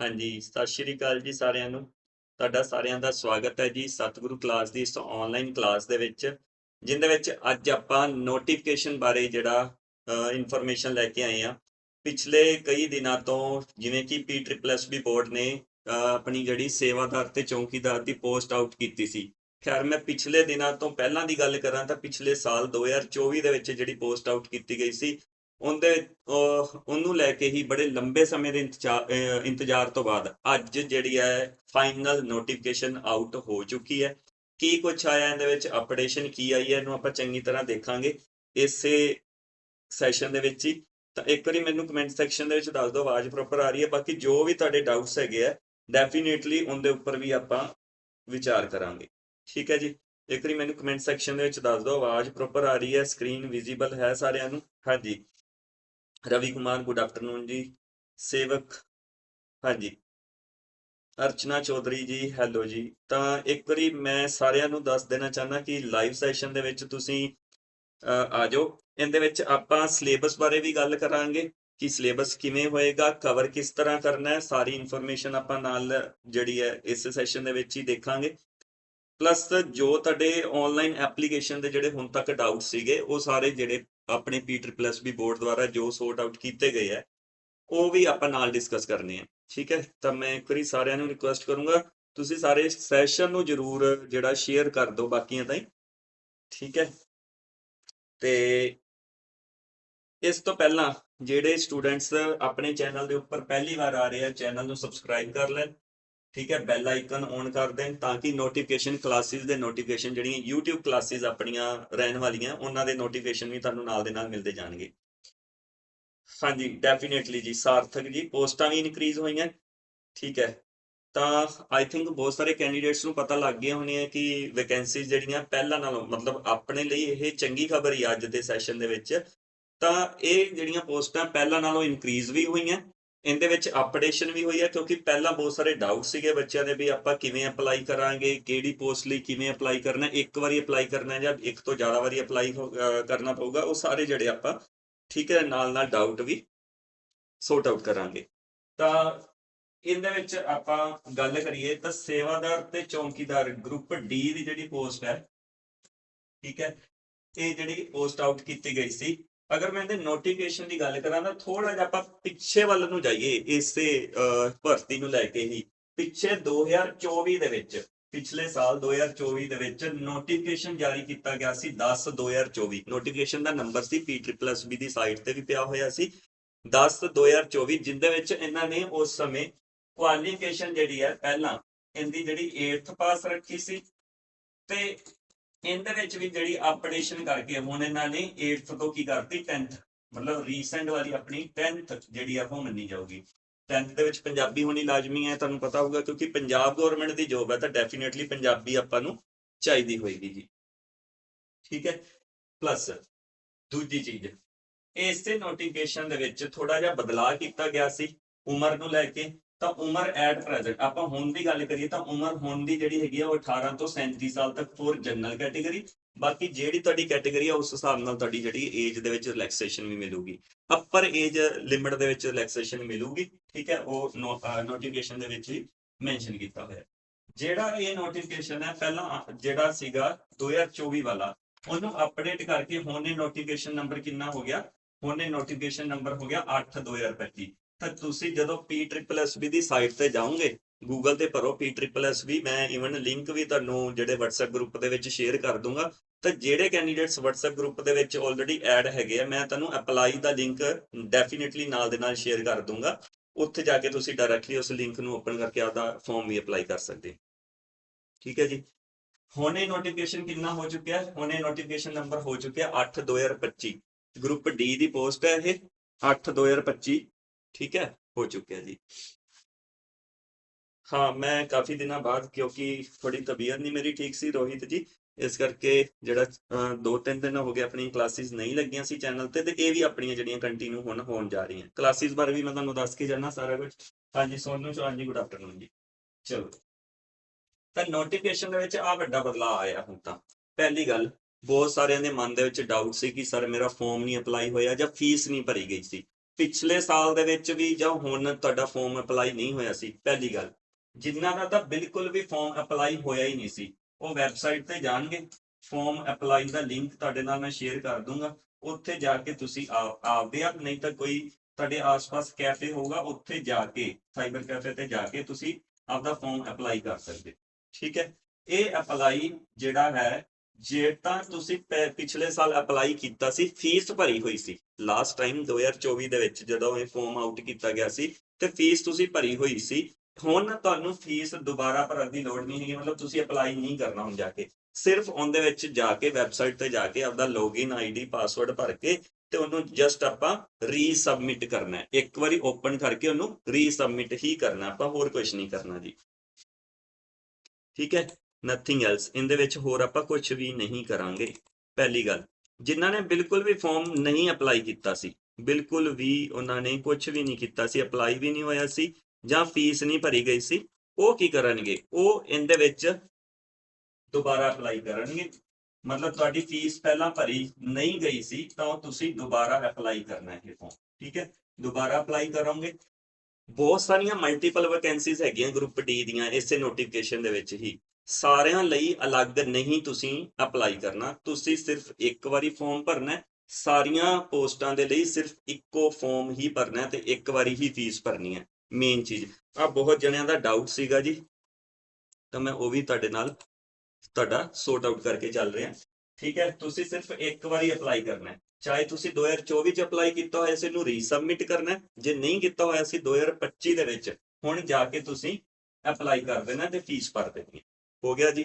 ਹਾਂਜੀ, ਸਤਿ ਸ਼੍ਰੀ ਅਕਾਲ ਜੀ ਸਾਰਿਆਂ ਨੂੰ। ਤੁਹਾਡਾ ਸਾਰਿਆਂ ਦਾ ਸਵਾਗਤ ਹੈ ਜੀ ਸਤਿਗੁਰੂ ਕਲਾਸ ਦੀ ਇਸ ਆਨਲਾਈਨ ਕਲਾਸ ਦੇ ਵਿੱਚ, ਜਿੰਦੇ ਵਿੱਚ ਅੱਜ ਆਪਾਂ ਨੋਟੀਫਿਕੇਸ਼ਨ ਬਾਰੇ ਜਿਹੜਾ ਇਨਫੋਰਮੇਸ਼ਨ ਲੈ ਕੇ ਆਏ ਆ ਪਿਛਲੇ ਕਈ ਦਿਨਾਂ ਤੋਂ ਜਿਵੇਂ ਕਿ P triple S B board ਨੇ ਆਪਣੀ ਜਿਹੜੀ ਸੇਵਾਦਾਰ ਤੇ ਚੌਕੀਦਾਰ ਦੀ ਪੋਸਟ ਆਊਟ ਕੀਤੀ ਸੀ। ਖੈਰ, ਮੈਂ ਪਿਛਲੇ ਦਿਨਾਂ ਤੋਂ ਪਹਿਲਾਂ ਦੀ ਗੱਲ ਕਰਾਂ ਤਾਂ ਪਿਛਲੇ ਸਾਲ 2024 ਦੇ ਵਿੱਚ ਜਿਹੜੀ ਪੋਸਟ ਆਊਟ ਕੀਤੀ ਗਈ ਸੀ ਉਹਦੇ ਉਹਨੂੰ ਲੈ ਕੇ ਹੀ ਬੜੇ ਲੰਬੇ ਸਮੇਂ ਦੇ ਇੰਤਜ਼ਾਰ ਇੰਤਜ਼ਾਰ ਤੋਂ ਬਾਅਦ ਅੱਜ ਜਿਹੜੀ ਹੈ ਫਾਈਨਲ ਨੋਟੀਫਿਕੇਸ਼ਨ ਆਊਟ ਹੋ ਚੁੱਕੀ ਹੈ। ਕੀ ਕੁਝ ਆਇਆ ਇਹਦੇ ਵਿੱਚ? ਅਪਡੇਸ਼ਨ ਕੀ ਆਈ ਹੈ? ਇਹਨੂੰ ਆਪਾਂ ਚੰਗੀ ਤਰ੍ਹਾਂ ਦੇਖਾਂਗੇ ਇਸੇ ਸੈਸ਼ਨ ਦੇ ਵਿੱਚ ਹੀ। ਤਾਂ ਇੱਕ ਵਾਰੀ ਮੈਨੂੰ ਕਮੈਂਟ ਸੈਕਸ਼ਨ ਦੇ ਵਿੱਚ ਦੱਸ ਦਿਓ, ਆਵਾਜ਼ ਪ੍ਰੋਪਰ ਆ ਰਹੀ ਹੈ। ਬਾਕੀ ਜੋ ਵੀ ਤੁਹਾਡੇ ਡਾਊਟਸ ਹੈਗੇ ਆ ਡੈਫੀਨੇਟਲੀ ਉਹਦੇ ਉੱਪਰ ਵੀ ਆਪਾਂ ਵਿਚਾਰ ਕਰਾਂਗੇ। ਠੀਕ ਹੈ ਜੀ? ਇੱਕ ਵਾਰੀ ਮੈਨੂੰ ਕਮੈਂਟ ਸੈਕਸ਼ਨ ਦੇ ਵਿੱਚ ਦੱਸ ਦਿਓ, ਆਵਾਜ਼ ਪ੍ਰੋਪਰ ਆ ਰਹੀ ਹੈ ਸਕਰੀਨ ਵਿਜ਼ੀਬਲ ਹੈ ਸਾਰਿਆਂ ਨੂੰ। ਹਾਂਜੀ। ਰਵੀ ਕੁਮਾਰ ਗੁੱਡ ਆਫਟਰਨੂਨ ਜੀ, ਸੇਵਕ, ਹਾਂਜੀ। ਅਰਚਨਾ ਚੌਧਰੀ ਜੀ, ਹੈਲੋ ਜੀ। ਤਾਂ ਇੱਕ ਵਾਰੀ ਮੈਂ ਸਾਰਿਆਂ ਨੂੰ ਦੱਸ ਦੇਣਾ ਚਾਹੁੰਦਾ ਕਿ ਲਾਈਵ ਸੈਸ਼ਨ ਦੇ ਵਿੱਚ ਤੁਸੀਂ ਆ ਜਾਓ। ਇਹਦੇ ਵਿੱਚ ਆਪਾਂ ਸਿਲੇਬਸ ਬਾਰੇ ਵੀ ਗੱਲ ਕਰਾਂਗੇ ਕਿ ਸਿਲੇਬਸ ਕਿਵੇਂ ਹੋਏਗਾ ਕਵਰ ਕਿਸ ਤਰ੍ਹਾਂ ਕਰਨਾ ਹੈ, ਸਾਰੀ ਇਨਫੋਰਮੇਸ਼ਨ ਆਪਾਂ ਨਾਲ ਜਿਹੜੀ ਹੈ ਇਸ ਸੈਸ਼ਨ ਦੇ ਵਿੱਚ ਹੀ ਦੇਖਾਂਗੇ। ਪਲੱਸ ਜੋ ਤੁਹਾਡੇ ਆਨਲਾਈਨ ਐਪਲੀਕੇਸ਼ਨ ਦੇ ਜਿਹੜੇ ਹੁਣ ਤੱਕ ਡਾਊਟ ਸੀਗੇ, ਉਹ ਸਾਰੇ ਜਿਹੜੇ ਆਪਣੇ ਪੀ ਬੋਰਡ ਦੁਆਰਾ ਜੋ ਸੋਰਟ ਆਊਟ ਕੀਤੇ ਗਏ ਹੈ, ਉਹ ਵੀ ਆਪਾਂ ਨਾਲ ਡਿਸਕਸ ਕਰਨੇ ਆ ਠੀਕ ਹੈ? ਤਾਂ ਮੈਂ ਇੱਕ ਵਾਰੀ ਸਾਰਿਆਂ ਨੂੰ ਰਿਕੁਐਸਟ ਕਰੂੰਗਾ, ਤੁਸੀਂ ਸਾਰੇ ਸੈਸ਼ਨ ਨੂੰ ਜਰੂਰ ਜਿਹੜਾ ਸ਼ੇਅਰ ਕਰ ਦਿਓ ਬਾਕੀਆਂ ਤਾਈਂ। ਠੀਕ ਹੈ? ਤੇ ਇਸ ਤੋਂ ਪਹਿਲਾਂ ਜਿਹੜੇ ਸਟੂਡੈਂਟਸ ਆਪਣੇ ਚੈਨਲ ਦੇ ਉੱਪਰ ਪਹਿਲੀ ਵਾਰ ਆ ਰਹੇ ਆ ਚੈਨਲ ਨੂੰ ਸਬਸਕ੍ਰਾਈਬ ਕਰ ਲੈਣ। ਠੀਕ ਹੈ ਬੈਲ ਆਈਕਨ ਔਨ ਕਰ ਦੇਣ ਤਾਂ ਕਿ ਨੋਟੀਫਿਕੇਸ਼ਨ ਕਲਾਸਿਸ ਦੇ ਨੋਟੀਫਿਕੇਸ਼ਨ ਜਿਹੜੀਆਂ YouTube ਕਲਾਸਿਸ ਆਪਣੀਆਂ ਰਹਿਣ ਵਾਲੀਆਂ, ਉਹਨਾਂ ਦੇ ਨੋਟੀਫਿਕੇਸ਼ਨ ਵੀ ਤੁਹਾਨੂੰ ਨਾਲ ਦੇ ਨਾਲ ਮਿਲਦੇ ਜਾਣਗੇ। ਹਾਂਜੀ ਡੈਫੀਨੇਟਲੀ ਜੀ, ਸਾਰਥਕ ਜੀ, ਪੋਸਟਾਂ ਵੀ ਇਨਕਰੀਜ਼ ਹੋਈਆਂ, ਠੀਕ ਹੈ। ਤਾਂ ਆਈ ਥਿੰਕ ਬਹੁਤ ਸਾਰੇ ਕੈਂਡੀਡੇਟਸ ਨੂੰ ਪਤਾ ਲੱਗ ਗਿਆ ਹੋਣੀ ਹੈ ਕਿ ਵੈਕੈਂਸੀਜ਼ ਜਿਹੜੀਆਂ ਪਹਿਲਾਂ ਨਾਲੋਂ, ਮਤਲਬ ਆਪਣੇ ਲਈ ਇਹ ਚੰਗੀ ਖਬਰ ਹੀ ਅੱਜ ਦੇ ਸੈਸ਼ਨ ਦੇ ਵਿੱਚ, ਤਾਂ ਇਹ ਜਿਹੜੀਆਂ ਪੋਸਟਾਂ ਪਹਿਲਾਂ ਨਾਲੋਂ ਇਨਕਰੀਜ਼ ਵੀ ਹੋਈਆਂ ਇਹਦੇ ਵਿੱਚ ਅਪਡੇਸ਼ਨ ਵੀ ਹੋਈ ਹੈ, ਕਿਉਂਕਿ ਪਹਿਲਾਂ ਬਹੁਤ ਸਾਰੇ ਡਾਊਟ ਸੀਗੇ ਬੱਚਿਆਂ ਦੇ ਵੀ ਆਪਾਂ ਕਿਵੇਂ ਅਪਲਾਈ ਕਰਾਂਗੇ, ਕਿਹੜੀ ਪੋਸਟ ਲਈ ਕਿਵੇਂ ਅਪਲਾਈ ਕਰਨਾ, ਇੱਕ ਵਾਰੀ ਅਪਲਾਈ ਕਰਨਾ ਜਾਂ ਇੱਕ ਤੋਂ ਜ਼ਿਆਦਾ ਵਾਰੀ ਅਪਲਾਈ ਕਰਨਾ ਪਊਗਾ, ਉਹ ਸਾਰੇ ਜਿਹੜੇ ਆਪਾਂ ਠੀਕ ਹੈ ਨਾਲ ਨਾਲ ਡਾਊਟ ਵੀ ਸੋਰਟ ਆਊਟ ਕਰਾਂਗੇ। ਤਾਂ ਇਹਦੇ ਵਿੱਚ ਆਪਾਂ ਗੱਲ ਕਰੀਏ ਤਾਂ ਸੇਵਾਦਾਰ ਤੇ ਚੌਕੀਦਾਰ ਗਰੁੱਪ ਡੀ ਦੀ ਜਿਹੜੀ ਪੋਸਟ ਹੈ, ਠੀਕ ਹੈ, ਇਹ ਜਿਹੜੀ ਪੋਸਟ ਆਊਟ ਕੀਤੀ ਗਈ ਸੀ ਅਗਰ ਮੈਂ ਇਹਦੇ ਨੋਟੀਫਿਕੇਸ਼ਨ ਦੀ ਗੱਲ ਕਰਾਂ ਤਾਂ ਥੋੜਾ ਜਿਹਾ ਆਪਾਂ ਪਿੱਛੇ ਵੱਲ ਨੂੰ ਜਾਈਏ ਇਸੇ ਭਰਤੀ ਨੂੰ ਲੈ ਕੇ ਹੀ। ਪਿੱਛੇ 2024 ਦੇ ਵਿੱਚ, ਪਿਛਲੇ ਸਾਲ 2024 ਦੇ ਵਿੱਚ ਨੋਟੀਫਿਕੇਸ਼ਨ ਜਾਰੀ ਕੀਤਾ ਗਿਆ ਸੀ 10 2024 ਨੋਟੀਫਿਕੇਸ਼ਨ ਦਾ ਨੰਬਰ ਸੀ ਪੀ ਦੀ ਸਾਈਟ ਤੇ ਵੀ ਪਿਆ ਹੋਇਆ ਸੀ। 10 2024 ਜਿੰਦੇ ਵਿੱਚ ਇਹਨਾਂ ਨੇ ਉਸ ਸਮੇਂ ਕੁਆਲੀਫਿਕੇਸ਼ਨ ਜਿਹੜੀ ਹੈ, ਪਹਿਲਾਂ ਇਹਦੀ ਜਿਹੜੀ 8th ਪਾਸ ਰੱਖੀ ਸੀ। ਤੇ ਇਹਦੇ ਵਿੱਚ ਵੀ ਜਿਹੜੀ ਅਪਡੇਸ਼ਨ ਕਰਕੇ ਹੁਣ ਇਹਨਾਂ ਨੇ 8th ਤੋਂ ਕੀ ਕਰਤੀ 10th ਮਤਲਬ ਰੀਸੈਂਟ ਵਾਲੀ ਆਪਣੀ 10th ਜਿਹੜੀ ਆ ਉਹ ਮੰਨੀ ਜਾਊਗੀ। 10th ਦੇ ਵਿੱਚ ਪੰਜਾਬੀ ਹੋਣੀ ਲਾਜ਼ਮੀ ਹੈ, ਤੁਹਾਨੂੰ ਪਤਾ ਹੋਊਗਾ, ਕਿਉਂਕਿ ਪੰਜਾਬ ਗਵਰਨਮੈਂਟ ਦੀ ਜੋਬ ਹੈ, ਤਾਂ ਡੈਫੀਨਿਟਲੀ ਪੰਜਾਬੀ ਆਪਾਂ ਨੂੰ ਚਾਹੀਦੀ ਹੋਏਗੀ ਜੀ। ਠੀਕ ਹੈ? ਪਲੱਸ ਦੂਜੀ ਚੀਜ਼, ਇਸੇ ਨੋਟੀਫਿਕੇਸ਼ਨ ਦੇ ਵਿੱਚ ਥੋੜਾ ਜਿਹਾ ਬਦਲਾਅ ਕੀਤਾ ਗਿਆ ਸੀ, ਉਮਰ ਨੂੰ ਲੈ ਕੇ। ਤਾਂ ਉਮਰ ਐਟ ਪ੍ਰੈਜ਼ੈਂਟ ਆਪਾਂ ਹੁਣ ਦੀ ਗੱਲ ਕਰੀਏ ਤਾਂ ਉਮਰ ਹੁਣ ਦੀ ਜਿਹੜੀ ਹੈਗੀ ਆ ਉਹ 18 ਤੋਂ 37 ਸਾਲ ਤੱਕ ਫੋਰ ਜਨਰਲ ਕੈਟਾਗਰੀ ਬਾਕੀ ਜਿਹੜੀ ਤੁਹਾਡੀ ਕੈਟੇਗਰੀ ਆ ਉਸ ਹਿਸਾਬ ਨਾਲ ਤੁਹਾਡੀ ਜਿਹੜੀ ਏਜ ਦੇ ਵਿੱਚ ਰਿਲੈਕਸੇਸ਼ਨ ਵੀ ਮਿਲੂਗੀ। ਅਪਰ ਏਜ ਲਿਮਿਟ ਦੇ ਵਿੱਚ ਰਿਲੈਕਸੇਸ਼ਨ ਮਿਲੂਗੀ, ਠੀਕ ਹੈ, ਉਹ ਨੋਟੀਫਿਕੇਸ਼ਨ ਦੇ ਵਿੱਚ ਹੀ ਮੈਂਸ਼ਨ ਕੀਤਾ ਹੋਇਆ। ਜਿਹੜਾ ਇਹ ਨੋਟੀਫਿਕੇਸ਼ਨ ਹੈ, ਪਹਿਲਾਂ ਜਿਹੜਾ ਸੀਗਾ 2024 ਵਾਲਾ, ਉਹਨੂੰ ਅਪਡੇਟ ਕਰਕੇ ਹੁਣ ਇਹ ਨੋਟੀਫਿਕੇਸ਼ਨ ਨੰਬਰ ਕਿੰਨਾ ਹੋ ਗਿਆ? ਹੁਣ ਇਹ ਨੋਟੀਫਿਕੇਸ਼ਨ ਨੰਬਰ ਹੋ ਗਿਆ 8 2025 ਤਾਂ ਤੁਸੀਂ ਜਦੋਂ ਪੀ ਟ੍ਰਿਪਲ ਐਸ ਬੀ ਦੀ ਸਾਈਟ ਤੇ ਜਾਓਗੇ ਗੂਗਲ ਤੇ ਭਰੋ ਪੀ ਟ੍ਰਿਪਲ ਐਸ ਬੀ ਮੈਂ ਇਵਨ ਲਿੰਕ ਵੀ ਤੁਹਾਨੂੰ ਜਿਹੜੇ WhatsApp ਗਰੁੱਪ ਦੇ ਵਿੱਚ ਸ਼ੇਅਰ ਕਰ ਦੂੰਗਾ। ਤਾਂ ਜਿਹੜੇ ਕੈਂਡੀਡੇਟਸ WhatsApp ਗਰੁੱਪ ਦੇ ਵਿੱਚ ਆਲਰੇਡੀ ਐਡ ਹੈਗੇ ਆ, ਮੈਂ ਤੁਹਾਨੂੰ ਅਪਲਾਈ ਦਾ ਲਿੰਕ ਡੈਫੀਨਿਟਲੀ ਨਾਲ ਦੇ ਨਾਲ ਸ਼ੇਅਰ ਕਰ ਦੂੰਗਾ। ਉੱਥੇ ਜਾ ਕੇ ਤੁਸੀਂ ਡਾਇਰੈਕਟਲੀ ਉਸ ਲਿੰਕ ਨੂੰ ਓਪਨ ਕਰਕੇ ਆਪਦਾ ਫਾਰਮ ਵੀ ਅਪਲਾਈ ਕਰ ਸਕਦੇ ਠੀਕ ਹੈ ਜੀ? ਹੁਣ ਇਹ ਨੋਟੀਫਿਕੇਸ਼ਨ ਕਿੰਨਾ ਹੋ ਚੁੱਕਿਆ? ਹੈ ਹੁਣ ਇਹ ਨੋਟੀਫਿਕੇਸ਼ਨ ਨੰਬਰ ਹੋ ਚੁੱਕਿਆ 8 2025 ਗਰੁੱਪ ਡੀ ਦੀ ਪੋਸਟ ਹੈ ਇਹ 8 2025 ਠੀਕ ਹੈ? ਹੋ ਚੁੱਕਿਆ ਜੀ। ਹਾਂ ਮੈਂ ਕਾਫੀ ਦਿਨਾਂ ਬਾਅਦ ਕਿਉਂਕਿ ਥੋੜੀ ਤਬੀਅਤ ਨਹੀਂ ਮੇਰੀ ਠੀਕ ਸੀ ਰੋਹਿਤ ਜੀ ਇਸ ਕਰਕੇ ਜਿਹੜਾ ਅਹ, ਦੋ ਤਿੰਨ ਦਿਨ ਹੋ ਗਏ ਆਪਣੀ ਕਲਾਸਿਸ ਨਹੀਂ ਲੱਗੀਆਂ ਸੀ ਚੈਨਲ ਤੇ ਤੇ ਇਹ ਵੀ ਆਪਣੀਆਂ ਜਿਹੜੀਆਂ ਕੰਟੀਨਿਊ ਹੁਣ ਹੋਣ ਜਾ ਰਹੀਆਂ। ਕਲਾਸਿਸ ਬਾਰੇ ਵੀ ਮੈਂ ਤੁਹਾਨੂੰ ਦੱਸ ਕੇ ਜਾਣਾ ਸਾਰਾ ਕੁਝ। ਹਾਂਜੀ ਸੋਨੂੰ ਚੌਹਾਨ ਜੀ ਗੁੱਡ ਆਫਟਰਨੂਨ ਜੀ। ਚਲੋ। ਤਾਂ ਨੋਟੀਫਿਕੇਸ਼ਨ ਦੇ ਵਿੱਚ ਆ ਵੱਡਾ ਬਦਲਾਅ ਆਇਆ ਹੁਣ ਤਾਂ। ਪਹਿਲੀ ਗੱਲ ਬਹੁਤ ਸਾਰਿਆਂ ਦੇ ਮਨ ਦੇ ਵਿੱਚ ਡਾਊਟ ਸੀ ਕਿ ਸਰ ਮੇਰਾ ਫਾਰਮ ਨਹੀਂ ਅਪਲਾਈ ਹੋਇਆ ਜਾਂ ਫੀਸ ਨਹੀਂ ਭਰੀ ਗਈ ਸੀ। ਪਿਛਲੇ ਸਾਲ ਦੇ ਵਿੱਚ ਵੀ ਜਾਂ ਹੁਣ ਤੁਹਾਡਾ ਫਾਰਮ ਅਪਲਾਈ ਨਹੀਂ ਹੋਇਆ ਸੀ, ਪਹਿਲੀ ਗੱਲ। ਜਿਨ੍ਹਾਂ ਦਾ ਤਾਂ ਬਿਲਕੁਲ ਵੀ ਫਾਰਮ ਅਪਲਾਈ ਹੋਇਆ ਹੀ ਨਹੀਂ ਸੀ। ਉਹ ਵੈਬਸਾਈਟ ਤੇ ਜਾਣਗੇ। ਫਾਰਮ ਅਪਲਾਈ ਦਾ ਲਿੰਕ ਤੁਹਾਡੇ ਨਾਲ ਮੈਂ ਸ਼ੇਅਰ ਕਰ ਦੂੰਗਾ। ਉੱਥੇ ਜਾ ਕੇ ਤੁਸੀਂ ਆਪ- ਆਪਦੇ ਆਪ, ਨਹੀਂ ਤਾਂ ਕੋਈ ਤੁਹਾਡੇ ਆਸ-ਪਾਸ ਕੈਫੇ ਹੋਊਗਾ, ਉੱਥੇ ਜਾ ਕੇ ਸਾਈਬਰ ਕੈਫੇ ਤੇ ਜਾ ਕੇ ਤੁਸੀਂ ਆਪਦਾ ਫਾਰਮ ਅਪਲਾਈ ਕਰ ਸਕਦੇ ਠੀਕ ਹੈ? ਇਹ ਅਪਲਾਈ ਜਿਹੜਾ ਹੈ ਜੇ ਤਾਂ ਤੁਸੀਂ ਪਿਛਲੇ ਸਾਲ ਅਪਲਾਈ ਕੀਤਾ ਸੀ ਫੀਸ ਭਰੀ ਹੋਈ ਸੀ। ਲਾਸਟ ਟਾਈਮ 2024 ਦੇ ਵਿੱਚ ਜਦੋਂ ਇਹ ਫਾਰਮ ਆਊਟ ਕੀਤਾ ਗਿਆ ਸੀ, ਤੇ ਫੀਸ ਤੁਸੀਂ ਭਰੀ ਹੋਈ ਸੀ। ਹੁਣ ਤੁਹਾਨੂੰ ਫੀਸ ਦੁਬਾਰਾ ਭਰਨ ਦੀ ਲੋੜ ਨਹੀਂ ਹੈਗੀ, ਮਤਲਬ ਤੁਸੀਂ ਅਪਲਾਈ ਨਹੀਂ ਕਰਨਾ ਹੁਣ ਜਾ ਕੇ। ਸਿਰਫ ਉਹਦੇ ਵਿੱਚ ਜਾ ਕੇ ਵੈਬਸਾਈਟ ਤੇ ਜਾ ਕੇ ਆਪਦਾ ਲੌਗਇਨ ਆਈਡੀ ਪਾਸਵਰਡ ਭਰ ਕੇ ਤੇ ਉਹਨੂੰ ਜਸਟ ਆਪਾਂ ਰੀਸਬਮਿਟ ਕਰਨਾ ਹੈ। ਇੱਕ ਵਾਰੀ ਓਪਨ ਕਰਕੇ ਉਹਨੂੰ ਰੀਸਬਮਿਟ ਹੀ ਕਰਨਾ ਆਪਾਂ ਹੋਰ ਕੁਝ ਨਹੀਂ ਕਰਨਾ ਜੀ। ਠੀਕ ਹੈ? ਨਥਿੰਗ ਐਲਸ ਇਹਦੇ ਵਿੱਚ ਹੋਰ ਆਪਾਂ ਕੁਝ ਵੀ ਨਹੀਂ ਕਰਾਂਗੇ। ਪਹਿਲੀ ਗੱਲ, ਜਿਨ੍ਹਾਂ ਨੇ ਬਿਲਕੁਲ ਵੀ ਫਾਰਮ ਨਹੀਂ ਅਪਲਾਈ ਕੀਤਾ ਸੀ, ਬਿਲਕੁਲ ਵੀ ਉਹਨਾਂ ਨੇ ਕੁਝ ਵੀ ਨਹੀਂ ਕੀਤਾ ਸੀ ਅਪਲਾਈ ਵੀ ਨਹੀਂ ਹੋਇਆ ਸੀ ਜਾਂ ਫੀਸ ਨਹੀਂ ਭਰੀ ਗਈ ਸੀ, ਉਹ ਕੀ ਕਰਨਗੇ? ਉਹ ਇਹਦੇ ਵਿੱਚ ਦੁਬਾਰਾ ਅਪਲਾਈ ਕਰਨਗੇ। ਮਤਲਬ ਤੁਹਾਡੀ ਫੀਸ ਪਹਿਲਾਂ ਭਰੀ ਨਹੀਂ ਗਈ ਸੀ, ਤਾਂ ਉਹ ਤੁਸੀਂ ਦੁਬਾਰਾ ਅਪਲਾਈ ਕਰਨਾ ਹੈ ਇਹ ਫਾਰਮ ਠੀਕ ਹੈ? ਦੁਬਾਰਾ ਅਪਲਾਈ ਕਰੋਗੇ। ਬਹੁਤ ਸਾਰੀਆਂ ਮਲਟੀਪਲ ਵੈਕੈਂਸੀਜ਼ ਹੈਗੀਆਂ ਗਰੁੱਪ ਡੀ ਦੀਆਂ, ਇਸੇ ਨੋਟੀਫਿਕੇਸ਼ਨ ਦੇ ਵਿੱਚ ਹੀ। ਸਾਰਿਆਂ ਲਈ ਅਲੱਗ ਨਹੀਂ ਤੁਸੀਂ ਅਪਲਾਈ ਕਰਨਾ। ਤੁਸੀਂ ਸਿਰਫ ਇੱਕ ਵਾਰੀ ਫਾਰਮ ਭਰਨਾ ਹੈ। ਸਾਰੀਆਂ ਪੋਸਟਾਂ ਦੇ ਲਈ ਸਿਰਫ ਇੱਕੋ ਫਾਰਮ ਹੀ ਭਰਨਾ ਹੈ ਤੇ ਇੱਕ ਵਾਰੀ ਹੀ ਫੀਸ ਭਰਨੀ ਹੈ। ਮੇਨ ਚੀਜ਼। ਆ ਬਹੁਤ ਜਣਿਆਂ ਦਾ ਡਾਊਟ ਸੀਗਾ ਜੀ। ਤਾਂ ਮੈਂ ਉਹ ਵੀ ਤੁਹਾਡੇ ਨਾਲ ਤੁਹਾਡਾ ਸੋਰਟ ਆਊਟ ਕਰਕੇ ਚੱਲ ਰਿਹਾ। ਠੀਕ ਹੈ। ਤੁਸੀਂ ਸਿਰਫ ਇੱਕ ਵਾਰੀ ਅਪਲਾਈ ਕਰਨਾ ਹੈ। ਚਾਹੇ ਤੁਸੀਂ 2024 ਚ ਅਪਲਾਈ ਕੀਤਾ ਹੋਇਆ ਸੀ ਇਹਨੂੰ ਰੀਸਬਮਿਟ ਕਰਨਾ ਹੈ। ਜੇ ਨਹੀਂ ਕੀਤਾ ਹੋਇਆ ਸੀ 2025 ਦੇ ਵਿੱਚ ਹੁਣ ਜਾ ਕੇ ਤੁਸੀਂ ਅਪਲਾਈ ਕਰ ਦੇਣਾ ਤੇ ਫੀਸ ਭਰ ਦੇਣੀ ਹੈ। ਹੋ ਗਿਆ ਜੀ।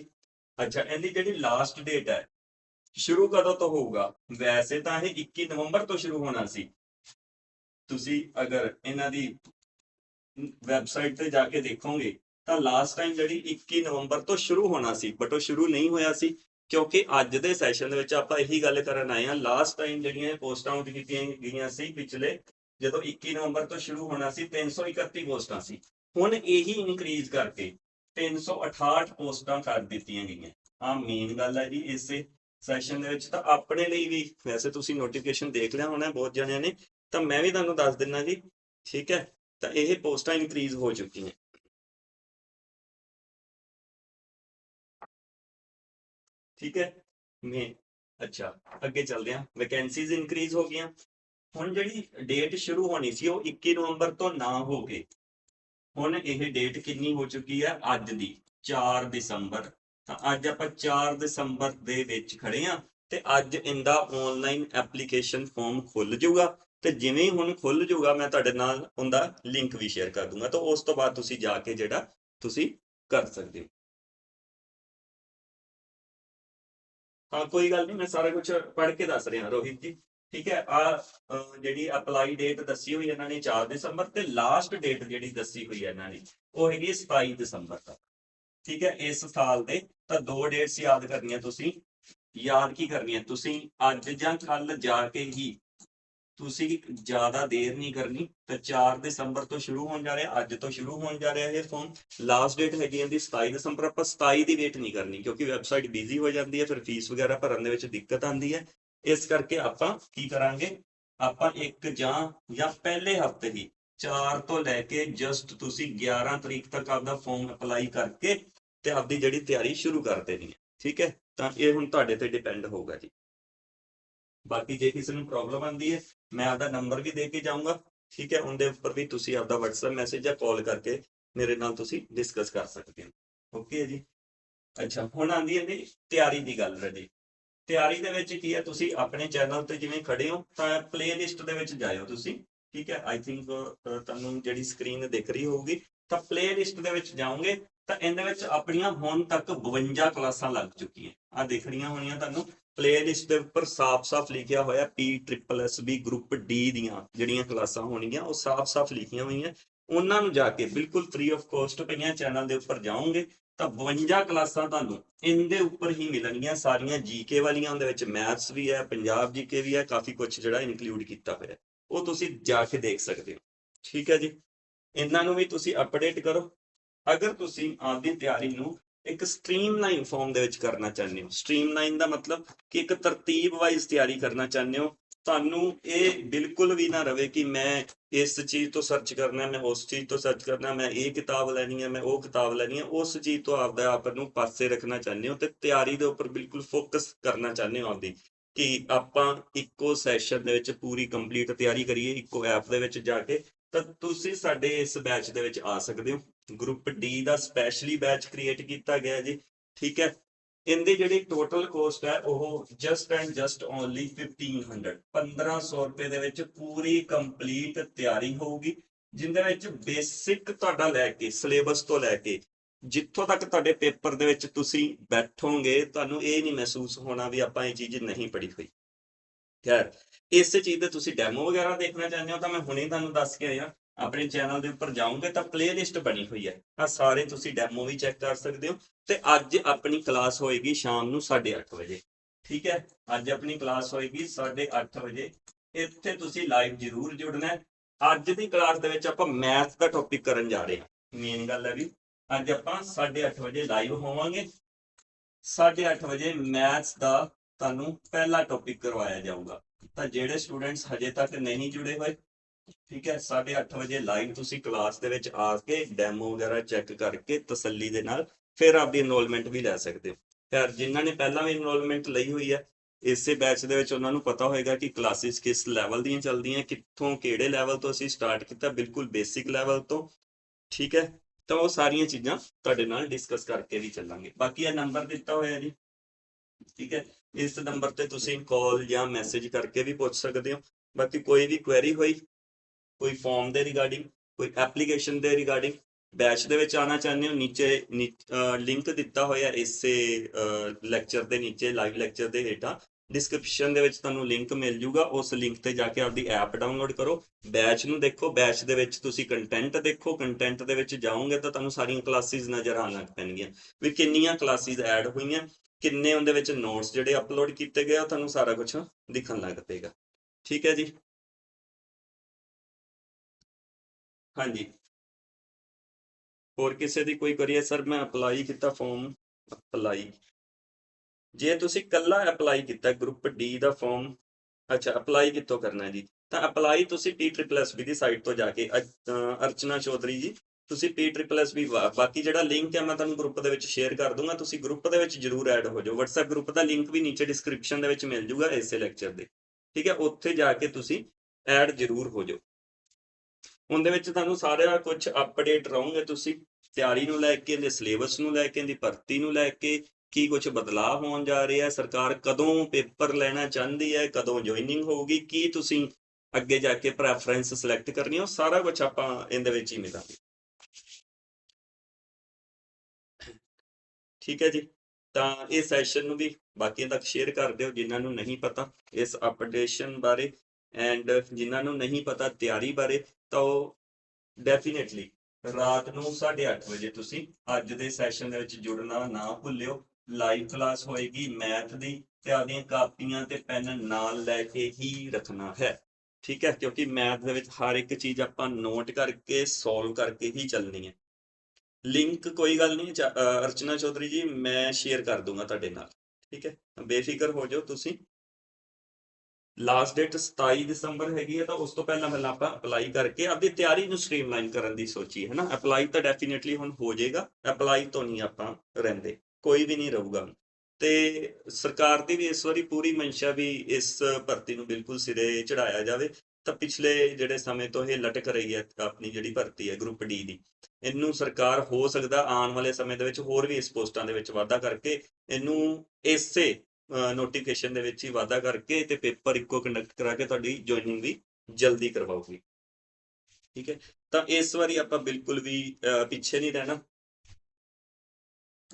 ਅੱਛਾ, ਇਹਦੀ ਜਿਹੜੀ ਲਾਸਟ ਡੇਟ ਹੈ, ਸ਼ੁਰੂ ਕਦੋਂ ਤੋਂ ਹੋਊਗਾ? ਵੈਸੇ ਤਾਂ ਇਹ 21 ਨਵੰਬਰ ਤੋਂ ਸ਼ੁਰੂ ਹੋਣਾ ਸੀ। ਤੁਸੀਂ ਅਗਰ ਇਹਨਾਂ ਦੀ ਵੈਬਸਾਈਟ ਤੇ ਜਾ ਕੇ ਦੇਖੋਗੇ, ਤਾਂ ਲਾਸਟ ਟਾਈਮ ਜਿਹੜੀ 21 ਨਵੰਬਰ ਤੋਂ ਸ਼ੁਰੂ ਹੋਣਾ ਸੀ ਬਟ ਉਹ ਸ਼ੁਰੂ ਨਹੀਂ ਹੋਇਆ ਸੀ, ਕਿਉਂਕਿ ਅੱਜ ਦੇ ਸੈਸ਼ਨ ਦੇ ਵਿੱਚ ਆਪਾਂ ਇਹੀ ਗੱਲ ਕਰਨ ਆਏ ਹਾਂ। ਲਾਸਟ ਟਾਈਮ ਜਿਹੜੀਆਂ ਇਹ ਪੋਸਟਾਂ ਆਊਟ ਕੀਤੀਆਂ ਗਈਆਂ ਸੀ ਪਿਛਲੇ, ਜਦੋਂ 21 ਨਵੰਬਰ ਤੋਂ ਸ਼ੁਰੂ ਹੋਣਾ ਸੀ 331 ਪੋਸਟਾਂ ਸੀ। ਹੁਣ ਇਹੀ ਇਨਕਰੀਜ਼ ਕਰਕੇ 368 ਪੋਸਟਾਂ ਕਰ ਦਿੱਤੀਆਂ ਗਈਆਂ। ਆ ਮੇਨ ਗੱਲ ਹੈ ਜੀ ਇਸੇ ਸੈਸ਼ਨ ਦੇ ਵਿੱਚ। ਤਾਂ ਆਪਣੇ ਲਈ ਵੀ ਵੈਸੇ ਤੁਸੀਂ ਨੋਟੀਫਿਕੇਸ਼ਨ ਦੇਖ ਲਿਆ ਹੋਣਾ ਬਹੁਤ ਜਣਿਆਂ ਨੇ। ਤਾਂ ਮੈਂ ਵੀ ਤੁਹਾਨੂੰ ਦੱਸ ਦਿੰਨਾ ਜੀ, ਠੀਕ ਹੈ? ਤਾਂ ਇਹ ਪੋਸਟਾਂ ਇਨਕਰੀਜ਼ ਹੋ ਚੁੱਕੀਆਂ। ਠੀਕ ਹੈ? ਮੈਂ ਅੱਛਾ, ਅੱਗੇ ਚੱਲਦੇ ਹਾਂ। ਵੈਕੈਂਸੀਜ਼ ਇਨਕਰੀਜ਼ ਹੋ ਗਈਆਂ। ਹੁਣ ਜਿਹੜੀ ਡੇਟ ਸ਼ੁਰੂ ਹੋਣੀ ਸੀ, ਉਹ 21 ਨਵੰਬਰ ਤੋਂ ਨਾ ਹੋ ਕੇ ਹੁਣ ਇਹ ਡੇਟ ਕਿੰਨੀ ਹੋ ਚੁੱਕੀ ਹੈ? ਅੱਜ ਦੀ 4 ਦਸੰਬਰ। ਤਾਂ ਅੱਜ ਆਪਾਂ 4 ਦਸੰਬਰ ਦੇ ਵਿੱਚ ਖੜੇ ਆ ਤੇ ਅੱਜ ਇਹਦਾ ਆਨਲਾਈਨ ਐਪਲੀਕੇਸ਼ਨ ਫਾਰਮ ਖੁੱਲ ਜਾਊਗਾ। ਤੇ ਜਿਵੇਂ ਹੀ ਹੁਣ ਖੁੱਲ ਜਾਊਗਾ, ਮੈਂ ਤੁਹਾਡੇ ਨਾਲ ਉਹਦਾ ਲਿੰਕ ਵੀ ਸ਼ੇਅਰ ਕਰ ਦੂੰਗਾ। ਤਾਂ ਉਸ ਤੋਂ ਬਾਅਦ ਤੁਸੀਂ ਜਾ ਕੇ ਜਿਹੜਾ ਤੁਸੀਂ ਕਰ ਸਕਦੇ ਹੋ। ਹਾਂ, ਕੋਈ ਗੱਲ ਨਹੀਂ, ਮੈਂ ਸਾਰਾ ਕੁਝ ਪੜ੍ਹ ਕੇ ਦੱਸ ਰਿਹਾ, ਰੋਹਿਤ ਜੀ। ਠੀਕ ਹੈ, ਆ ਜਿਹੜੀ ਅਪਲਾਈ ਡੇਟ ਦੱਸੀ ਹੋਈ ਇਹਨਾਂ ਨੇ 4 ਦਸੰਬਰ ਤੇ ਲਾਸਟ ਡੇਟ ਜਿਹੜੀ ਦੱਸੀ ਹੋਈ ਹੈ ਇਹਨਾਂ ਨੇ, ਉਹ ਹੈਗੀ ਹੈ 27 ਦਸੰਬਰ ਤੱਕ। ਠੀਕ ਹੈ, ਇਸ ਸਾਲ ਦੇ ਤਾਂ ਦੋ ਡੇਟਸ ਯਾਦ ਕਰਨੀਆਂ ਤੁਸੀਂ। ਯਾਦ ਕੀ ਕਰਨੀਆਂ? ਤੁਸੀਂ ਅੱਜ ਜਾਂ ਕੱਲ ਜਾ ਕੇ ਹੀ ਤੁਸੀਂ ਜ਼ਿਆਦਾ ਦੇਰ ਨਹੀਂ ਕਰਨੀ, ਤਾਂ 4 ਦਸੰਬਰ ਤੋਂ ਸ਼ੁਰੂ ਹੋਣ ਜਾ ਰਿਹਾ, ਅੱਜ ਤੋਂ ਸ਼ੁਰੂ ਹੋਣ ਜਾ ਰਿਹਾ ਇਹ ਫਾਰਮ ਲਾਸਟ ਡੇਟ ਹੈਗੀ ਇਹਦੀ 27 ਦਸੰਬਰ, ਆਪਾਂ 27 ਦੀ ਵੇਟ ਨਹੀਂ ਕਰਨੀ, ਕਿਉਂਕਿ ਵੈਬਸਾਈਟ ਬਿਜ਼ੀ ਹੋ ਜਾਂਦੀ ਹੈ, ਫਿਰ ਫੀਸ ਵਗੈਰਾ ਭਰਨ ਦੇ ਵਿੱਚ ਦਿੱਕਤ ਆਉਂਦੀ ਹੈ। ਇਸ ਕਰਕੇ ਆਪਾਂ ਕੀ ਕਰਾਂਗੇ? ਆਪਾਂ ਇੱਕ ਜਾਂ ਜਾਂ ਪਹਿਲੇ ਹਫ਼ਤੇ ਹੀ 4 ਤੋਂ ਲੈ ਕੇ ਜਸਟ ਤੁਸੀਂ 11 ਤਰੀਕ ਤੱਕ ਆਪਦਾ ਫਾਰਮ ਅਪਲਾਈ ਕਰਕੇ ਤੇ ਆਪਦੀ ਜਿਹੜੀ ਤਿਆਰੀ ਸ਼ੁਰੂ ਕਰ ਦੇਣੀ ਹੈ। ਠੀਕ ਹੈ? ਤਾਂ ਇਹ ਹੁਣ ਤੁਹਾਡੇ ਤੇ ਡਿਪੈਂਡ ਹੋਊਗਾ ਜੀ। ਬਾਕੀ ਜੇ ਕਿਸੇ ਨੂੰ ਪ੍ਰੋਬਲਮ ਆਉਂਦੀ ਹੈ, ਮੈਂ ਆਪਦਾ ਨੰਬਰ ਵੀ ਦੇ ਕੇ ਜਾਊਂਗਾ। ਠੀਕ ਹੈ? ਉਹਦੇ ਉੱਪਰ ਵੀ ਤੁਸੀਂ ਆਪਦਾ WhatsApp ਮੈਸੇਜ ਜਾਂ ਕਾਲ ਕਰਕੇ ਮੇਰੇ ਨਾਲ ਤੁਸੀਂ ਡਿਸਕਸ ਕਰ ਸਕਦੇ ਹੋ। ਓਕੇ ਜੀ? ਅੱਛਾ, ਹੁਣ ਆਂਦੀ ਹੈ ਜੀ ਤਿਆਰੀ ਦੀ ਗੱਲ ਰਜੀ। ਤਿਆਰੀ ਦੇ ਵਿੱਚ ਕੀ ਹੈ? ਤੁਸੀਂ ਆਪਣੇ ਚੈਨਲ ਤੇ ਜਿਵੇਂ ਖੜੇ ਹੋ, ਤਾਂ ਪਲੇਲਿਸਟ ਦੇ ਵਿੱਚ ਜਾਇਓ ਤੁਸੀਂ, ਠੀਕ ਹੈ? ਆਈ ਥਿੰਕ ਤੁਹਾਨੂੰ ਜਿਹੜੀ ਸਕਰੀਨ ਦਿਖ ਰਹੀ ਹੋਊਗੀ, ਤਾਂ ਪਲੇਲਿਸਟ ਦੇ ਵਿੱਚ ਜਾਓਗੇ, ਤਾਂ ਇਹਦੇ ਵਿੱਚ ਆਪਣੀਆਂ ਹੁਣ ਤੱਕ 52 ਕਲਾਸਾਂ ਲੱਗ ਚੁੱਕੀਆਂ। ਆ ਦਿਖ ਰਹੀਆਂ ਹੋਣੀਆਂ ਤੁਹਾਨੂੰ। ਪਲੇਲਿਸਟ ਦੇ ਉੱਪਰ ਸਾਫ਼-ਸਾਫ਼ ਲਿਖਿਆ ਹੋਇਆ P triple S B group D ਦੀਆਂ ਜਿਹੜੀਆਂ ਕਲਾਸਾਂ ਹੋਣਗੀਆਂ, ਉਹ ਸਾਫ਼-ਸਾਫ਼ ਲਿਖੀਆਂ ਹੋਈਆਂ। ਉਹਨਾਂ ਨੂੰ ਜਾ ਕੇ ਬਿਲਕੁਲ ਫ੍ਰੀ ਆਫ ਕੋਸਟ ਪਈਆਂ। ਚੈਨਲ ਦੇ ਉੱਪਰ ਜਾਓਗੇ ਤਾਂ 52 ਕਲਾਸਾਂ ਤੁਹਾਨੂੰ ਇਹਦੇ ਉੱਪਰ ਹੀ ਮਿਲਣਗੀਆਂ ਸਾਰੀਆਂ ਜੀਕੇ ਵਾਲੀਆਂ, ਉਹਦੇ ਵਿੱਚ ਮੈਥਸ ਵੀ ਹੈ, ਪੰਜਾਬ ਜੀਕੇ ਵੀ ਹੈ, ਕਾਫੀ ਕੁਝ ਜਿਹੜਾ ਇਨਕਲੂਡ ਕੀਤਾ ਹੋਇਆ। ਉਹ ਤੁਸੀਂ ਜਾ ਕੇ ਦੇਖ ਸਕਦੇ ਹੋ। ਠੀਕ ਹੈ ਜੀ? ਇਹਨਾਂ ਨੂੰ ਵੀ ਤੁਸੀਂ ਅਪਡੇਟ ਕਰੋ। ਅਗਰ ਤੁਸੀਂ ਆਪਦੀ ਤਿਆਰੀ ਨੂੰ ਇੱਕ ਸਟ੍ਰੀਮਲਾਈਨ ਫਾਰਮ ਦੇ ਵਿੱਚ ਕਰਨਾ ਚਾਹੁੰਦੇ ਹੋ ਸਟ੍ਰੀਮਲਾਈਨ ਦਾ ਮਤਲਬ ਕਿ ਇੱਕ ਤਰਤੀਬ ਵਾਈਜ਼ ਤਿਆਰੀ ਕਰਨਾ ਚਾਹੁੰਦੇ ਹੋ ਤੁਹਾਨੂੰ ਇਹ ਬਿਲਕੁਲ ਵੀ ਨਾ ਰਵੇ ਕਿ ਮੈਂ ਇਸ ਚੀਜ਼ ਤੋਂ ਸਰਚ ਕਰਨਾ, ਮੈਂ ਉਸ ਚੀਜ਼ ਤੋਂ ਸਰਚ ਕਰਨਾ, ਮੈਂ ਇਹ ਕਿਤਾਬ ਲੈਣੀ ਹੈ, ਮੈਂ ਉਹ ਕਿਤਾਬ ਲੈਣੀ ਹੈ, ਉਸ ਚੀਜ਼ ਤੋਂ ਆਪਦਾ ਆਪ ਨੂੰ ਪਾਸੇ ਰੱਖਣਾ ਚਾਹੁੰਦੇ ਹੋ ਤੇ ਤਿਆਰੀ ਦੇ ਉੱਪਰ ਬਿਲਕੁਲ ਫੋਕਸ ਕਰਨਾ ਚਾਹੁੰਦੇ ਹੋ ਆਪਦੀ, ਕਿ ਆਪਾਂ ਇੱਕੋ ਸੈਸ਼ਨ ਦੇ ਵਿੱਚ ਪੂਰੀ ਕੰਪਲੀਟ ਤਿਆਰੀ ਕਰੀਏ, ਇੱਕੋ ਐਪ ਦੇ ਵਿੱਚ ਜਾ ਕੇ, ਤਾਂ ਤੁਸੀਂ ਸਾਡੇ ਇਸ ਬੈਚ ਦੇ ਵਿੱਚ ਆ ਸਕਦੇ ਹੋ। ਗਰੁੱਪ ਡੀ ਦਾ ਸਪੈਸ਼ਲੀ ਬੈਚ ਕ੍ਰੀਏਟ ਕੀਤਾ ਗਿਆ ਜੀ, ਠੀਕ ਹੈ? ਇਹਦੀ ਜਿਹੜੀ ਟੋਟਲ ਕੋਸਟ ਹੈ ਉਹ ਜਸਟ ਐਂਡ ਜਸਟ ਓਨਲੀ 1500 1500 ਰੁਪਏ ਦੇ ਵਿੱਚ ਪੂਰੀ ਕੰਪਲੀਟ ਤਿਆਰੀ ਹੋਊਗੀ ਜਿੰਦੇ ਵਿੱਚ ਬੇਸਿਕ ਤੁਹਾਡਾ ਲੈ ਕੇ ਸਿਲੇਬਸ ਤੋਂ ਲੈ ਕੇ, ਜਿੱਥੋਂ ਤੱਕ ਤੁਹਾਡੇ ਪੇਪਰ ਦੇ ਵਿੱਚ ਤੁਸੀਂ ਬੈਠੋਗੇ, ਤੁਹਾਨੂੰ ਇਹ ਨਹੀਂ ਮਹਿਸੂਸ ਹੋਣਾ ਵੀ ਆਪਾਂ ਇਹ ਚੀਜ਼ ਨਹੀਂ ਪੜ੍ਹੀ ਹੋਈ। ਖੈਰ, ਇਸ ਚੀਜ਼ ਦੇ ਤੁਸੀਂ ਡੈਮੋ ਵਗੈਰਾ ਦੇਖਣਾ ਚਾਹੁੰਦੇ ਹੋ ਤਾਂ ਮੈਂ ਹੁਣੇ ਤੁਹਾਨੂੰ ਦੱਸ ਕੇ ਆਇਆ। ਆਪਣੇ ਚੈਨਲ ਦੇ ਉੱਪਰ ਜਾਓਗੇ ਤਾਂ ਪਲੇਲਿਸਟ ਬਣੀ ਹੋਈ ਹੈ। ਆ ਸਾਰੇ ਤੁਸੀਂ ਡੈਮੋ ਵੀ ਚੈੱਕ ਕਰ ਸਕਦੇ ਹੋ ਤੇ ਅੱਜ ਆਪਣੀ ਕਲਾਸ ਹੋਏਗੀ ਸ਼ਾਮ ਨੂੰ 8:30 ਵਜੇ। ਠੀਕ ਹੈ? ਅੱਜ ਆਪਣੀ ਕਲਾਸ ਹੋਏਗੀ 8:30 ਵਜੇ। ਇੱਥੇ ਤੁਸੀਂ ਲਾਈਵ ਜ਼ਰੂਰ ਜੁੜਨਾ ਹੈ। ਅੱਜ ਦੀ ਕਲਾਸ ਦੇ ਵਿੱਚ ਆਪਾਂ ਮੈਥ ਦਾ ਟੌਪਿਕ ਕਰਨ ਜਾ ਰਹੇ ਹਾਂ। ਮੇਨ ਗੱਲ ਹੈ ਵੀ ਅੱਜ ਆਪਾਂ 8:30 ਵਜੇ ਲਾਈਵ ਹੋਵਾਂਗੇ। 8:30 ਵਜੇ ਮੈਥਸ ਦਾ ਤੁਹਾਨੂੰ ਪਹਿਲਾ ਟੌਪਿਕ ਕਰਵਾਇਆ ਜਾਊਗਾ। ਤਾਂ ਜਿਹੜੇ ਸਟੂਡੈਂਟਸ ਹਜੇ ਤੱਕ ਨਹੀਂ ਜੁੜੇ ਹੋਏ ਠੀਕ ਹੈ 8:30 ਵਜੇ ਲਾਈਵ ਤੁਸੀਂ ਕਲਾਸ ਦੇ ਵਿੱਚ ਆ ਕੇ ਡੈਮੋ ਵਗੈਰਾ ਚੈੱਕ ਕਰਕੇ ਤਸੱਲੀ ਦੇ ਨਾਲ ਫਿਰ ਆਪਦੀ ਇਨਰੋਲਮੈਂਟ ਵੀ ਲੈ ਸਕਦੇ ਹੋ। ਫਿਰ ਜਿਨ੍ਹਾਂ ਨੇ ਪਹਿਲਾਂ ਵੀ ਇਨਰੋਲਮੈਂਟ ਲਈ ਹੋਈ ਹੈ, ਇਸੇ ਬੈਚ ਦੇ ਵਿੱਚ ਉਹਨਾਂ ਨੂੰ ਪਤਾ ਹੋਏਗਾ ਕਿ ਕਲਾਸਿਸ ਕਿਸ ਲੈਵਲ ਦੀਆਂ ਚੱਲਦੀਆਂ, ਕਿੱਥੋਂ ਕਿਹੜੇ ਲੈਵਲ ਤੋਂ ਅਸੀਂ ਸਟਾਰਟ ਕੀਤਾ, ਬਿਲਕੁਲ ਬੇਸਿਕ ਲੈਵਲ ਤੋਂ, ਠੀਕ ਹੈ। ਤਾਂ ਉਹ ਸਾਰੀਆਂ ਚੀਜ਼ਾਂ ਤੁਹਾਡੇ ਨਾਲ ਡਿਸਕਸ ਕਰਕੇ ਵੀ ਚੱਲਾਂਗੇ। ਬਾਕੀ ਇਹ ਨੰਬਰ ਦਿੱਤਾ ਹੋਇਆ ਜੀ, ਠੀਕ ਹੈ। ਇਸ ਨੰਬਰ ਤੇ ਤੁਸੀਂ ਕਾਲ ਜਾਂ ਮੈਸੇਜ ਕਰਕੇ ਵੀ ਪੁੱਛ ਸਕਦੇ ਹੋ। ਬਾਕੀ ਕੋਈ ਵੀ ਕੁਐਰੀ ਹੋਈ ਕੋਈ ਫਾਰਮ ਦੇ ਰਿਗਾਰਡਿੰਗ ਕੋਈ ਐਪਲੀਕੇਸ਼ਨ ਦੇ ਰਿਗਾਰਡਿੰਗ ਬੈਚ ਦੇ ਵਿੱਚ ਆਣਾ ਚਾਹੁੰਦੇ ਹੋ, ਨੀਚੇ ਲਿੰਕ ਦਿੱਤਾ ਹੋਇਆ ਇਸੇ ਲੈਕਚਰ ਦੇ ਨੀਚੇ ਲਾਈਵ ਲੈਕਚਰ ਦੇ ਹੇਠਾਂ ਡਿਸਕ੍ਰਿਪਸ਼ਨ ਦੇ ਵਿੱਚ ਤੁਹਾਨੂੰ ਲਿੰਕ ਮਿਲ ਜੂਗਾ, ਉਸ ਲਿੰਕ ਤੇ ਜਾ ਕੇ ਆਪਦੀ ਐਪ ਡਾਊਨਲੋਡ ਕਰੋ ਬੈਚ ਨੂੰ ਦੇਖੋ ਬੈਚ ਦੇ ਵਿੱਚ ਤੁਸੀਂ ਕੰਟੈਂਟ ਦੇਖੋ ਕੰਟੈਂਟ ਦੇ ਵਿੱਚ ਜਾਓਗੇ ਤਾਂ ਤੁਹਾਨੂੰ ਸਾਰੀਆਂ ਕਲਾਸਿਸ ਨਜ਼ਰ ਆਉਣ ਲੱਗ ਪੈਣਗੀਆਂ, ਵੀ ਕਿੰਨੀਆਂ ਕਲਾਸਿਸ ਐਡ ਹੋਈਆਂ, ਕਿੰਨੇ ਉਹਦੇ ਵਿੱਚ ਨੋਟਸ ਜਿਹੜੇ ਅਪਲੋਡ ਕੀਤੇ ਗਏ ਆ ਤੁਹਾਨੂੰ ਸਾਰਾ ਕੁਝ ਦਿਖਣ ਲੱਗ ਪਏਗਾ, ਠੀਕ ਹੈ ਜੀ? ਹਾਂਜੀ। ਹੋਰ ਕਿਸੇ ਦੀ ਕੋਈ ਕਰੀਏ ਸਰ ਮੈਂ ਅਪਲਾਈ ਕੀਤਾ ਫਾਰਮ ਅਪਲਾਈ ਜੇ ਤੁਸੀਂ ਕੱਲਾ ਅਪਲਾਈ ਕੀਤਾ ਗਰੁੱਪ ਡੀ ਦਾ ਫਾਰਮ ਅੱਛਾ ਅਪਲਾਈ ਕਿੱਥੋਂ ਕਰਨਾ ਜੀ? ਤਾਂ ਅਪਲਾਈ ਤੁਸੀਂ PSSB ਦੀ ਸਾਈਟ ਤੋਂ ਜਾ ਕੇ ਅਰਚਨਾ ਚੌਧਰੀ ਜੀ, ਤੁਸੀਂ PSSB ਵਾ- ਬਾਕੀ ਜਿਹੜਾ ਲਿੰਕ ਹੈ, ਮੈਂ ਤੁਹਾਨੂੰ ਗਰੁੱਪ ਦੇ ਵਿੱਚ ਸ਼ੇਅਰ ਕਰ ਦੂੰਗਾ। ਤੁਸੀਂ ਗਰੁੱਪ ਦੇ ਵਿੱਚ ਜਰੂਰ ਐਡ ਹੋ ਜਾਓ। WhatsApp ਗਰੁੱਪ ਦਾ ਲਿੰਕ ਵੀ ਨੀਚੇ ਡਿਸਕ੍ਰਿਪਸ਼ਨ ਦੇ ਵਿੱਚ ਮਿਲ ਜੂਗਾ ਇਸੇ ਲੈਕਚਰ ਦੇ। ਠੀਕ ਹੈ? ਉੱਥੇ ਜਾ ਕੇ ਤੁਸੀਂ ਐਡ ਜਰੂਰ ਹੋ ਜਾਓ। ਉਹਦੇ ਵਿੱਚ ਤੁਹਾਨੂੰ ਸਾਰਾ ਕੁਝ ਅਪਡੇਟ ਰਹੋਗੇ ਤੁਸੀਂ। ਤਿਆਰੀ ਨੂੰ ਲੈ ਕੇ ਇਹਦੇ ਸਿਲੇਬਸ ਨੂੰ ਲੈ ਕੇ ਇਹਦੀ ਭਰਤੀ ਨੂੰ ਲੈ ਕੇ, ਕੀ ਕੁਝ ਬਦਲਾਅ ਹੋਣ ਜਾ ਰਿਹਾ ਹੈ। ਸਰਕਾਰ ਕਦੋਂ ਪੇਪਰ ਲੈਣਾ ਚਾਹੁੰਦੀ ਹੈ, ਕਦੋਂ ਜੁਆਇਨਿੰਗ ਹੋਊਗੀ, ਕੀ ਤੁਸੀਂ ਅੱਗੇ ਜਾ ਕੇ ਪ੍ਰੈਫਰੈਂਸ ਸਿਲੈਕਟ ਕਰਨੀ ਉਹ ਸਾਰਾ ਕੁਝ ਆਪਾਂ ਇਹਦੇ ਵਿੱਚ ਹੀ ਮਿਲਾਂਗੇ। ਠੀਕ ਹੈ ਜੀ। ਤਾਂ ਇਹ ਸੈਸ਼ਨ ਨੂੰ ਵੀ ਬਾਕੀਆਂ ਤੱਕ ਸ਼ੇਅਰ ਕਰ ਦਿਓ, ਜਿਨ੍ਹਾਂ ਨੂੰ ਨਹੀਂ ਪਤਾ ਇਸ ਅਪਡੇਸ਼ਨ ਬਾਰੇ ਐਂਡ ਜਿਨ੍ਹਾਂ ਨੂੰ ਨਹੀਂ ਪਤਾ ਤਿਆਰੀ ਬਾਰੇ ਤਾਂ ਉਹ ਡੈਫੀਨਿਟਲੀ ਰਾਤ ਨੂੰ 8:30 ਵਜੇ ਤੁਸੀਂ ਅੱਜ ਦੇ ਸੈਸ਼ਨ ਦੇ ਵਿੱਚ ਜੁੜਨਾ ਨਾ ਭੁੱਲਿਓ। ਲਾਈਵ ਕਲਾਸ ਹੋਏਗੀ ਮੈਥ ਦੀ ਤੇ ਆਪਦੀਆਂ ਕਾਪੀਆਂ ਤੇ ਪੈਨ ਨਾਲ ਲੈ ਕੇ ਹੀ ਰੱਖਣਾ ਹੈ। ਠੀਕ ਹੈ, ਕਿਉਂਕਿ ਮੈਥ ਦੇ ਵਿੱਚ ਹਰ ਇੱਕ ਚੀਜ਼ ਆਪਾਂ ਨੋਟ ਕਰਕੇ ਸੋਲਵ ਕਰਕੇ ਹੀ ਚੱਲਣੀ ਹੈ। ਲਿੰਕ ਕੋਈ ਗੱਲ ਨਹੀਂ ਅਰਚਨਾ ਚੌਧਰੀ ਜੀ, ਮੈਂ ਸ਼ੇਅਰ ਕਰ ਦੂੰਗਾ ਤੁਹਾਡੇ ਨਾਲ। ਠੀਕ ਹੈ, ਬੇਫਿਕਰ ਹੋ ਜਾਓ ਤੁਸੀਂ। ਲਾਸਟ ਡੇਟ 27 ਦਸੰਬਰ ਹੈਗੀ ਹੈ ਤਾਂ ਉਸ ਤੋਂ ਪਹਿਲਾਂ ਪਹਿਲਾਂ ਆਪਾਂ ਅਪਲਾਈ ਕਰਕੇ ਆਪਦੀ ਤਿਆਰੀ ਨੂੰ ਸਟ੍ਰੀਮਲਾਈਨ ਕਰਨ ਦੀ ਸੋਚੀ ਹੈ ਨਾ। ਅਪਲਾਈ ਤਾਂ ਡੈਫੀਨਿਟਲੀ ਹੁਣ ਹੋ ਜਾਏਗਾ ਅਪਲਾਈ ਤੋਂ ਨਹੀਂ ਆਪਾਂ ਰਹਿੰਦੇ, ਕੋਈ ਵੀ ਨਹੀਂ ਰਹੂਗਾ। ਤੇ ਸਰਕਾਰ ਦੀ ਵੀ ਇਸ ਵਾਰੀ ਪੂਰੀ ਮਨਸ਼ਾ ਵੀ ਇਸ ਭਰਤੀ ਨੂੰ ਬਿਲਕੁਲ ਸਿਰੇ ਚੜਾਇਆ ਜਾਵੇ। ਤਾਂ ਪਿਛਲੇ ਜਿਹੜੇ ਸਮੇਂ ਤੋਂ ਇਹ ਲਟਕ ਰਹੀ ਹੈ ਆਪਣੀ ਜਿਹੜੀ ਭਰਤੀ ਹੈ ਗਰੁੱਪ ਡੀ ਦੀ, ਇਹਨੂੰ ਸਰਕਾਰ ਹੋ ਸਕਦਾ ਆਉਣ ਵਾਲੇ ਸਮੇਂ ਦੇ ਵਿੱਚ ਹੋਰ ਵੀ ਇਸ ਪੋਸਟਾਂ ਦੇ ਵਿੱਚ ਵਾਧਾ ਕਰਕੇ ਇਹਨੂੰ ਇਸੇ ਨੋਟੀਫਿਕੇਸ਼ਨ ਦੇ ਵਿੱਚ ਹੀ ਵਾਧਾ ਕਰਕੇ ਤੇ ਪੇਪਰ ਇੱਕੋ ਕੰਡਕਟ ਕਰਾ ਕੇ ਤੁਹਾਡੀ ਜੁਆਇਨਿੰਗ ਵੀ ਜਲਦੀ ਕਰਵਾਉਗੀ। ਠੀਕ ਹੈ? ਤਾਂ ਇਸ ਵਾਰੀ ਆਪਾਂ ਬਿਲਕੁਲ ਵੀ ਪਿੱਛੇ ਨਹੀਂ ਰਹਿਣਾ।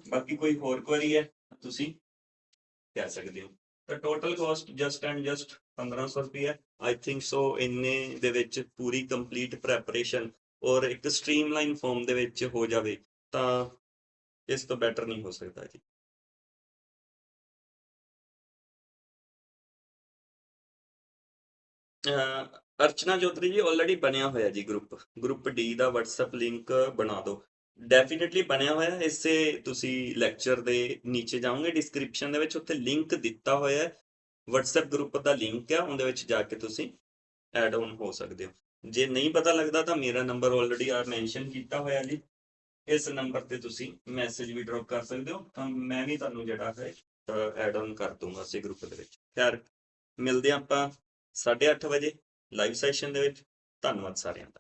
ਬਾਕੀ ਕੋਈ ਹੋਰ ਕੁਐਰੀ ਹੈ, ਤੁਸੀਂ ਕਹਿ ਸਕਦੇ ਹੋ। ਤਾਂ total cost just and just 1500 ਰੁਪਏ ਹੈ ਆਈ ਥਿੰਕ ਸੋ ਇੰਨੇ ਦੇ ਵਿੱਚ ਪੂਰੀ ਕੰਪਲੀਟ ਪ੍ਰੈਪਰੇਸ਼ਨ ਔਰ ਇੱਕ ਸਟ੍ਰੀਮਲਾਈਨ ਫਾਰਮ ਦੇ ਵਿੱਚ ਹੋ ਜਾਵੇ ਤਾਂ ਇਸ ਤੋਂ ਬੈਟਰ ਨਹੀਂ ਹੋ ਸਕਦਾ ਜੀ। ਅਰਚਨਾ ਜੋਤਰੀ ਜੀ ਆਲਰੇਡੀ ਬਣਿਆ ਹੋਇਆ ਜੀ ਗਰੁੱਪ ਗਰੁੱਪ ਡੀ ਦਾ WhatsApp ਲਿੰਕ ਬਣਾ ਦਿਓ। ਡੈਫੀਨਿਟਲੀ ਬਣਿਆ ਹੋਇਆ, ਇਸੇ ਤੁਸੀਂ ਲੈਕਚਰ ਦੇ ਨੀਚੇ ਜਾਓਗੇ ਡਿਸਕ੍ਰਿਪਸ਼ਨ ਦੇ ਵਿੱਚ ਉੱਥੇ ਲਿੰਕ ਦਿੱਤਾ ਹੋਇਆ ਹੈ। WhatsApp ਗਰੁੱਪ ਦਾ ਲਿੰਕ ਆ ਉਹਦੇ ਵਿੱਚ ਜਾ ਕੇ ਤੁਸੀਂ ਐਡ ਆਨ ਹੋ ਸਕਦੇ ਹੋ। ਜੇ ਨਹੀਂ ਪਤਾ ਲੱਗਦਾ ਤਾਂ ਮੇਰਾ ਨੰਬਰ ਆਲਰੇਡੀ ਆ ਮੈਂਸ਼ਨ ਕੀਤਾ ਹੋਇਆ ਜੀ। ਇਸ ਨੰਬਰ ਤੇ ਤੁਸੀਂ ਮੈਸੇਜ ਵੀ ਡ੍ਰੌਪ ਕਰ ਸਕਦੇ ਹੋ। ਤਾਂ ਮੈਂ ਵੀ ਤੁਹਾਨੂੰ ਜਿਹੜਾ ਹੈ ਐਡ ਆਨ ਕਰ ਦੂੰਗਾ ਇਸੇ ਗਰੁੱਪ ਦੇ ਵਿੱਚ। ਖੈਰ, ਮਿਲਦੇ ਹਾਂ ਆਪਾਂ 8:30 ਵਜੇ ਲਾਈਵ ਸੈਸ਼ਨ ਦੇ ਵਿੱਚ। ਧੰਨਵਾਦ ਸਾਰਿਆਂ ਦਾ।